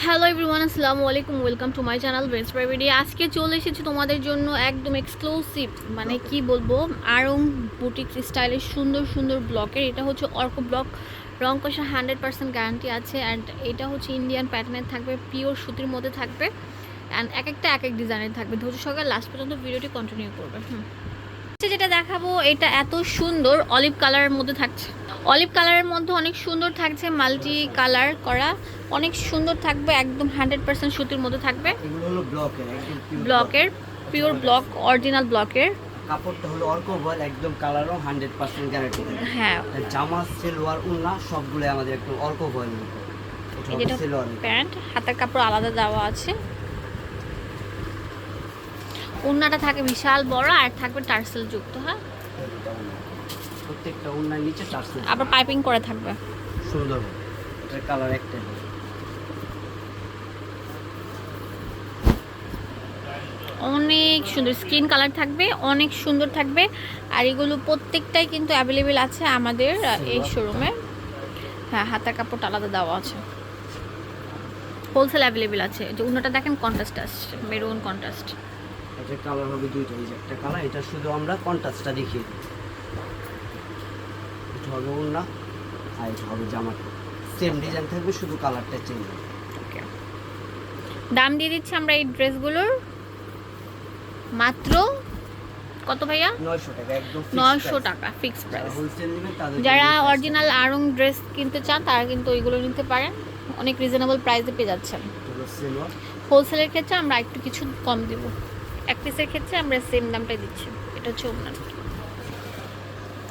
Hello everyone আসসালামু আলাইকুম welcome to my channel বেন্স প্রাইভেটি আজকে চলে এসেছি তোমাদের জন্য একদম এক্সক্লুসিভ মানে কি বলব আরং বুটিক স্টাইলের সুন্দর সুন্দর ব্লকের। এটা হচ্ছে অর্ক ব্লক। রং কষা হান্ড্রেড পার্সেন্ট গ্যারান্টি আছে অ্যান্ড এটা হচ্ছে ইন্ডিয়ান প্যাটার্নের থাকবে পিওর সুতির মধ্যে থাকবে। অ্যান্ড এক একটা, এক এক ডিজাইনের থাকবে। ধৈর্য সহকারে লাস্ট পর্যন্ত ভিডিওটি কন্টিনিউ করবে। হুম। আজকে যেটা দেখাবো এটা এত সুন্দর অলিভ কালারের মধ্যে থাকছে। অলিভ কালারের মধ্যে অনেক সুন্দর থাকছে মাল্টি কালার করা। অনেক সুন্দর থাকবে একদম হান্ড্রেড পার্সেন্ট সুতির মধ্যে থাকবে। ব্লকের পিওর ব্লক অরিজিনাল ব্লকের block। কাপড়টা হলো অর্কবল একদম কালারও হান্ড্রেড পার্সেন্ট গ্যারান্টি হ্যাঁ। জামা সেলোয়ার সবগুলো আমাদের একদম প্যান্ট হাতের কাপড় আলাদা দেওয়া আছে। উন্নাটা থাকে বিশাল বড় আর থাকবে টার্সেল যুক্ত হ্যাঁ? প্রত্যেকটা উন্নার নিচে চারশো আবার পাইপিং করে থাকবে। সুন্দর এটার কালার একটাই অনেক সুন্দর স্কিন কালার থাকবে অনেক সুন্দর থাকবে। আর এগুলো প্রত্যেকটাই কিন্তু অ্যাভেলেবেল আছে আমাদের এই শোরুমে। হ্যাঁ হাতার কাপড়টা আলাদা দেওয়া আছে। হোলসেল অ্যাভেলেবেল আছে। যে অন্যটা দেখেন কন্ট্রাস্ট আসছে মেরুন কন্ট্রাস্ট কালার হবে দুইটা এই যে একটা কালার এটা শুধু আমরা কন্ট্রাস্টটা দেখিয়ে দিই। এটা হবে উন্না আর এটা হবে জামাটা সেম ডিজাইন থাকবে শুধু কালারটা চেঞ্জ হবে। দাম দিয়ে দিচ্ছি আমরা এই ড্রেসগুলোর। মাত্র কত ভাইয়া? নয়শো টাকা ফিক্সড প্রাইস যারা অরিজিনাল আরং ড্রেস কিনতে চান তারা কিন্তু ওইগুলো নিতে পারেন। অনেক রিজনেবল প্রাইসে পেয়ে যাচ্ছেন। হোলসেলের ক্ষেত্রে আমরা একটু কিছু কম দিব। এক পিসের ক্ষেত্রে আমরা সেম দামটাই দিচ্ছি। এটা হচ্ছে ওনার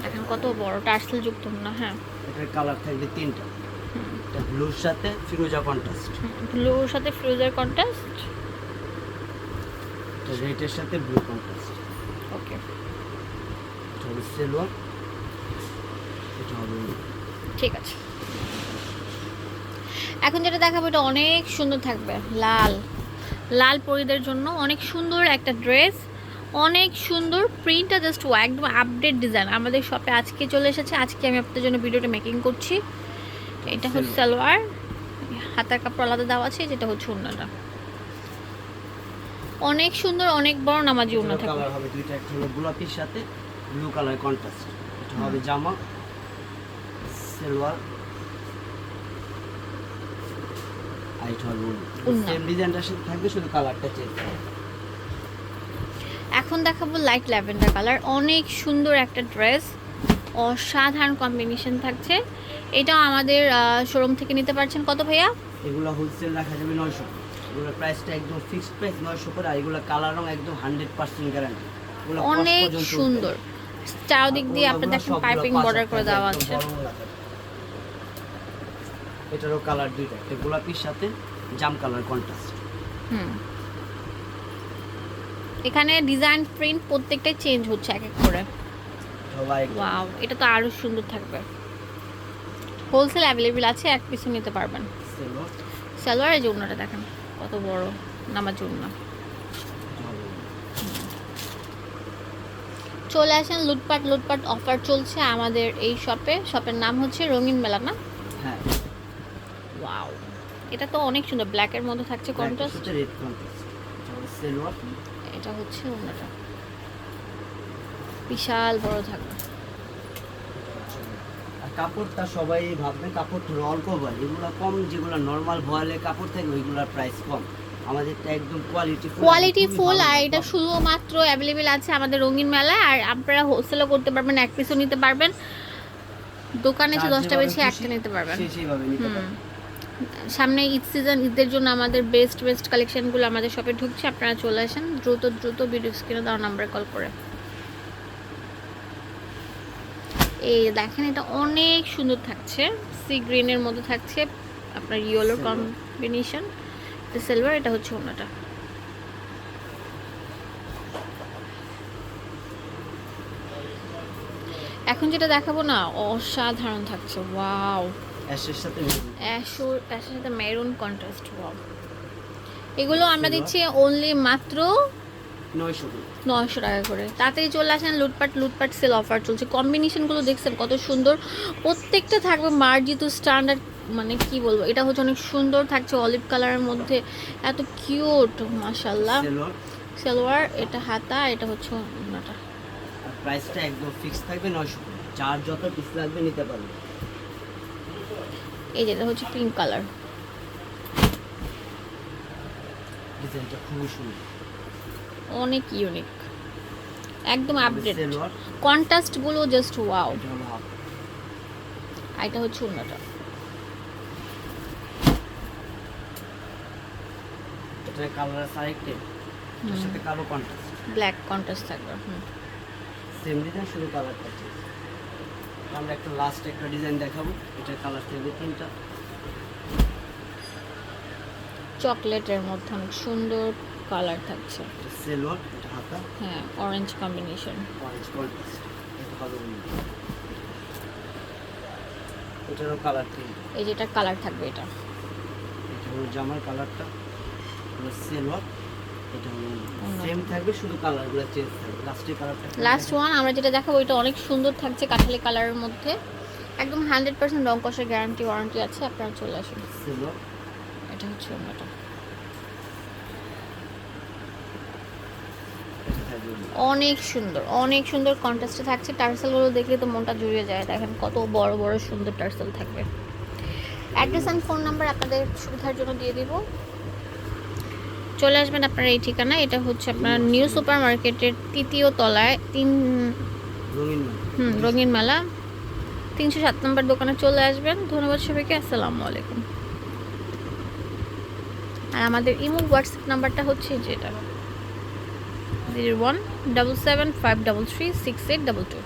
এখন কত বড় টার্সেল যুক্ত না হ্যাঁ। এটার কালার থাকবে তিনটা। এটা ব্লুর সাথে ফিরোজা কন্ট্রাস্ট ব্লুর সাথে ফ্রোজার কন্ট্রাস্ট এটা রেডের সাথে ব্লু কন্ট্রাস্ট ওকে এটা হবে সেলোয়ার এটা হবে ঠিক আছে। এখন যেটা দেখাবো এটা অনেক সুন্দর থাকবে লাল। লাল পরিদের জন্য অনেক সুন্দর একটা ড্রেস অনেক সুন্দর প্রিন্টটা জাস্ট একদম আপডেট ডিজাইন আমাদের শপে আজকে চলে এসেছে আজকে আমি আপনাদের জন্য ভিডিওটা মেকিং করছি। এটা হচ্ছে সালোয়ার হাতার কাপড় আলাদা দেওয়া আছে যেটা হচ্ছে ওড়নাটা। অনেক সুন্দর অনেক বড় নামাজি ওড়না থাকবে। কালার হবে দুইটা একটা হলো গোলাপির সাথে ব্লু কালার কন্ট্রাস্ট এটা হবে জামা সেলোয়ার আর এটা হবে উন্না। সেম ডিজাইনটার সাথে থাকবে শুধু কালারটা চেঞ্জ এখন দেখাবো লাইট ল্যাভেন্ডার কালার অনেক সুন্দর একটা ড্রেস অসাধারণ কম্বিনেশন থাকছে। এটা আমাদের শোরুম থেকে নিতে পারছেন। কত ভাইয়া? এগুলো হোলসেল রাখা যাবে নয়শো। এগুলোর প্রাইসটা একদম ফিক্সড প্রাইস নয়শো করে আর এগুলো কালার রং একদম হান্ড্রেড পার্সেন্ট গ্যারান্টি অনেক সুন্দর। চারদিক দিয়ে আপনি দেখেন পাইপিং বর্ডার করে দেওয়া আছে। এটারও কালার দুইটা একটা গোলাপির সাথে জাম কালার কন্ট্রাস্ট হুম। এখানে ডিজাইন প্রিন্ট প্রত্যেকটাই চেঞ্জ হচ্ছে এক এক করে। ওয়াও এটা তো আরও সুন্দর থাকবে। হোলসেল অ্যাভেলেবেল আছে এক পিসও নিতে পারবেন। সেলো সালোয়ারের জন্যটা দেখেন কত বড় নামার জন্য চলে আসেন লুটপাট লুটপাট অফার চলছে আমাদের এই শপে শপের নাম হচ্ছে রঙিন মেলা না? হ্যাঁ। ওয়াও এটা তো অনেক সুন্দর। ব্ল্যাকের মধ্যে থাকছে কন্ট্রাস্ট রেড কন্ট্রাস্ট এটা হচ্ছে অন্যটা। বিশাল বড় থাকবে আর কাপড়টা সবাই ভাববে কাপড় অল্প ভয় এগুলো কম যেগুলো নর্মাল ভয়েলের কাপড় থাকে ওইগুলোর প্রাইস কম। আমাদেরটা একদম কোয়ালিটি কোয়ালিটি ফুল আর এটা শুধুমাত্র অ্যাভেলেবেল আছে আমাদের রঙিন মেলায় আর আপনারা হোলসেলও করতে পারবেন এক পিসও নিতে পারবেন। দোকানে এসে দশটা বেছে একটা নিতে পারবেন। সেইভাবে নিতে পারবেন সামনে ঈদ সিজন ঈদের জন্য আমাদের বেস্ট বেস্ট কালেকশনগুলো আমাদের শপে ঢুকছে আপনারা চলে আসেন। দ্রুত দ্রুত ভিডিও স্ক্রিনে দেওয়া নাম্বারে কল করে। এই দেখেন এটা অনেক সুন্দর থাকছে। সি গ্রিনের মধ্যে থাকছে। আপনার ইয়েলো কম্বিনেশন সিলভার এটা হচ্ছে অন্যটা। এখন যেটা দেখাবো না অসাধারণ থাকছে। ওয়াও অ্যাশের সাথে অ্যাশোর অ্যাশের সাথে মেরুন কন্ট্রাস্ট ওয়াও এগুলো আমরা দিচ্ছি অনলি মাত্র নয়শো টাকা করে। তাড়াতাড়ি চলে আসেন লুটপাট লুটপাট সেল অফার চলছে। কম্বিনেশনগুলো দেখছেন কত সুন্দর। প্রত্যেকটা থাকবে মার্জিত স্ট্যান্ডার্ড মানে কি বলব এটা হচ্ছে অনেক সুন্দর থাকছে অলিভ কালারের মধ্যে। এত কিউট মাশাল্লাহ সেলোয়ার এটা হাতা এটা হচ্ছে আর প্রাইসটা একদম ফিক্স থাকবে নয়শো যার যত পিস লাগবে নিতে পারবে। এই যেটা হচ্ছে পিঙ্ক কালার ডিজাইনটা খুবই সুন্দর। অনেক ইউনিক একদম আপডেট সেলোয়ার কন্ট্রাস্টগুলো জাস্ট ওয়াও এটা হচ্ছে ওড়নাটা এটা কালার আরেকটা। এটার সাথে কালো কন্ট্রাস্ট ব্ল্যাক কন্ট্রাস্ট থাকবে হুম। সেম ডিজাইন শুধু কালারটা আমরা একটা লাস্ট একটা ডিজাইন দেখাবো। এটার কালার থাকবে তিনটা চকলেটের মধ্যে অনেক সুন্দর কালার থাকছে। এটা সেলোয়ার এটা হাতা। হ্যাঁ অরেঞ্জ কম্বিনেশন অরেঞ্জ কন্ট্রাস্ট এটা এটারও কালার তিনটা এই যেটা কালার থাকবে এটা। এটা হলো জামার কালারটা হলো সেলোয়ার এটা অন্য। সেম থাকবে শুধু কালারগুলো চেঞ্জ থাকবে। লাস্টের কালারটা লাস্ট ওয়ান আমরা যেটা দেখাবো এটা অনেক সুন্দর থাকছে কাঠালি কালারের মধ্যে। একদম হান্ড্রেড পার্সেন্ট রং কষের গ্যারান্টি ওয়ারেন্টি আছে আপনারা চলে আসুন। এটা হচ্ছে থাকবে অনেক সুন্দর অনেক সুন্দর কন্ট্রাস্টে থাকছে। টার্সেলগুলো দেখলে তো মনটা জুড়িয়ে যায় দেখেন কত বড় বড় সুন্দর টার্সেল থাকবে। অ্যাড্রেস অ্যান্ড ফোন নাম্বার আপনাদের সুবিধার জন্য দিয়ে দিব। চলে আসবেন আপনারা এই ঠিকানা এটা হচ্ছে আপনার নিউ সুপার মার্কেটের তৃতীয় তলায় তিন হুম রঙিন মেলা তিনশো সাত নম্বর দোকানে চলে আসবেন। ধন্যবাদ সবাইকে আসসালামু আলাইকুম। আর আমাদের ইমো হোয়াটসঅ্যাপ নাম্বারটা হচ্ছে যেটা। Zero one double seven five double three six eight double two.